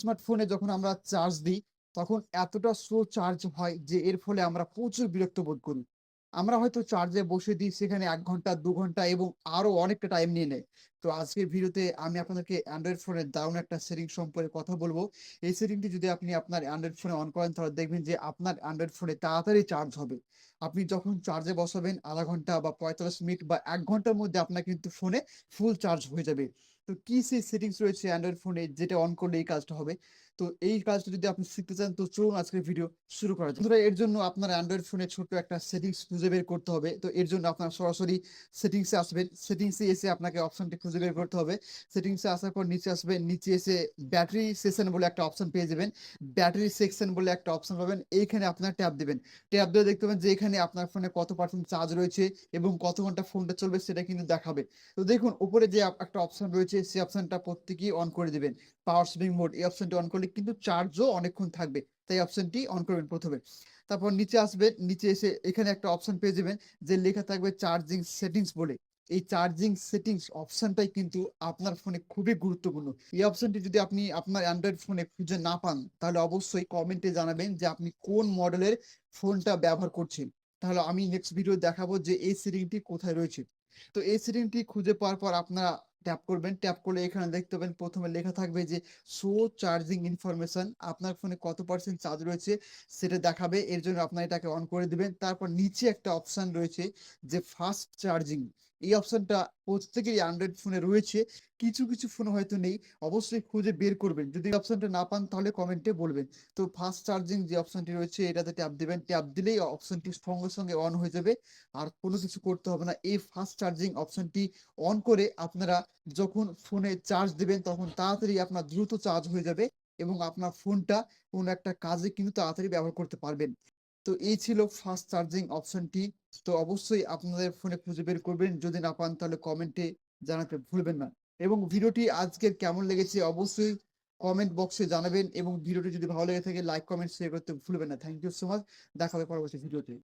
স্মার্টফোনে যখন আমরা চার্জ দিই, তখন এতটা স্লো চার্জ হয় যে এর ফলে আমরা প্রচুর বিরক্ত বোধ করি। আমরা হয়তো চার্জে বসে দিই, সেখানে এক ঘণ্টা, দু ঘণ্টা এবং আরও অনেকটা টাইম নিয়ে নেয়। তো আজকের ভিডিওতে আমি আপনাদেরকে অ্যান্ড্রয়েড ফোনের দারুণ একটা সেটিং সম্পর্কে কথা বলব। এই সেটিংটি যদি আপনি আপনার অ্যান্ড্রয়েড ফোনে অন করেন, তাহলে দেখবেন যে আপনার অ্যান্ড্রয়েড ফোনে তাড়াতাড়ি চার্জ হবে। আপনি যখন চার্জে বসাবেন, আধা ঘণ্টা বা পঁয়তাল্লিশ মিনিট বা এক ঘণ্টার মধ্যে আপনার কিন্তু ফোনে ফুল চার্জ হয়ে যাবে। তো কি সেই সেটিংস রয়েছে অ্যান্ড্রয়েড ফোনে যেটা অন করলে এই কাজটা হবে? তো এই কাজটা যদি আপনি শিখতে চান, তো চলুন আজকের ভিডিও শুরু করা যাক। এর জন্য আপনার অ্যান্ড্রয়েড ফোনে ছোট্ট একটা সেটিংস খুঁজে বের করতে হবে। তো এর জন্য আপনার সরাসরি সেটিংসে আসবেন। সেটিংসে এসে আপনাকে অপশনটি খুঁজে বের করতে হবে। সেটিংসে আসার পর নিচে আসবেন। নিচে এসে ব্যাটারি সেকশন বলে একটা অপশন পেয়ে যাবেন। ব্যাটারি সেকশন বলে একটা অপশন পাবেন। এইখানে আপনার ট্যাব দেবেন। ট্যাব দিয়ে দেখতে পাবেন যে এখানে আপনার ফোনে কত পার্সেন্ট চার্জ রয়েছে এবং কত ঘণ্টা ফোনটা চলবে সেটা কিন্তু দেখাবে। তো দেখুন, উপরে যে একটা অপশন রয়েছে সেই অপশনটা প্রত্যেকেই অন করে দেবেন। পাওয়ার সেভিং মোড এই অপশনটি অন করলে কিন্তু চার্জও অনেকক্ষণ থাকবে। তাই অপশনটি অন করবেন প্রথমে। তারপর নিচে আসবেন নিচে এসে এখানে একটা অপশন পেয়ে যাবেন যে লেখা থাকবে চার্জিং সেটিংস বলে। এই চার্জিং সেটিংস অপশনটাই কিন্তু আপনার ফোনে খুবই গুরুত্বপূর্ণ। এই অপশনটি যদি আপনি আপনার অ্যান্ড্রয়েড ফোনে খুঁজে না পান, তাহলে অবশ্যই কমেন্টে জানাবেন যে আপনি কোন মডেলের ফোনটা ব্যবহার করছেন। তাহলে আমি নেক্সট ভিডিও দেখাবো যে এই সেটিংটি কোথায় রয়েছে। তো এই সেটিংটি খুঁজে পাওয়ার পর আপনারা ট্যাপ করবেন ট্যাপ করলে এখানে দেখতে পাবেন প্রথমে লেখা থাকবে যে শো চার্জিং ইনফরমেশন আপনার ফোনে কত পার্সেন্ট চার্জ রয়েছে সেটা দেখাবে, এর জন্য আপনার এটাকে অন করে দিবেন। তারপর নিচে একটা অপশান রয়েছে যে ফাস্ট চার্জিং এই অপশনটা প্রত্যেকেরই অ্যান্ড্রয়েড ফোনে রয়েছে। কিছু কিছু ফোনে হয়তো নেই। অবশ্যই খুঁজে বের করবেন। যদি অপশনটা না পান, তাহলে কমেন্টে বলবেন। তো ফাস্ট চার্জিং যে অপশনটি রয়েছে, এটাতে ট্যাপ দেবেন। ট্যাপ দিলেই অপশনটি সঙ্গে সঙ্গে অন হয়ে যাবে। আর কোনো কিছু করতে হবে না। এই ফাস্ট চার্জিং অপশনটি অন করে আপনারা যখন ফোনে চার্জ দেবেন, তখন তাড়াতাড়ি আপনার দ্রুত চার্জ হয়ে যাবে এবং আপনার ফোনটা কোনো একটা কাজে কিন্তু তাড়াতাড়ি ব্যবহার করতে পারবেন। তো এই ছিল ফাস্ট চার্জিং অপশনটি তো অবশ্যই আপনাদের ফোনে খুঁজে বের করবেন। যদি না পান তাহলে কমেন্টে জানাতে ভুলবেন না। এবং ভিডিওটি আজকের কেমন লেগেছে অবশ্যই কমেন্ট বক্সে জানাবেন। এবং ভিডিওটি যদি ভালো লেগে থাকে লাইক কমেন্ট শেয়ার করতে ভুলবেন না। থ্যাংক ইউ সো মাচ দেখা হবে পরবর্তী ভিডিওতে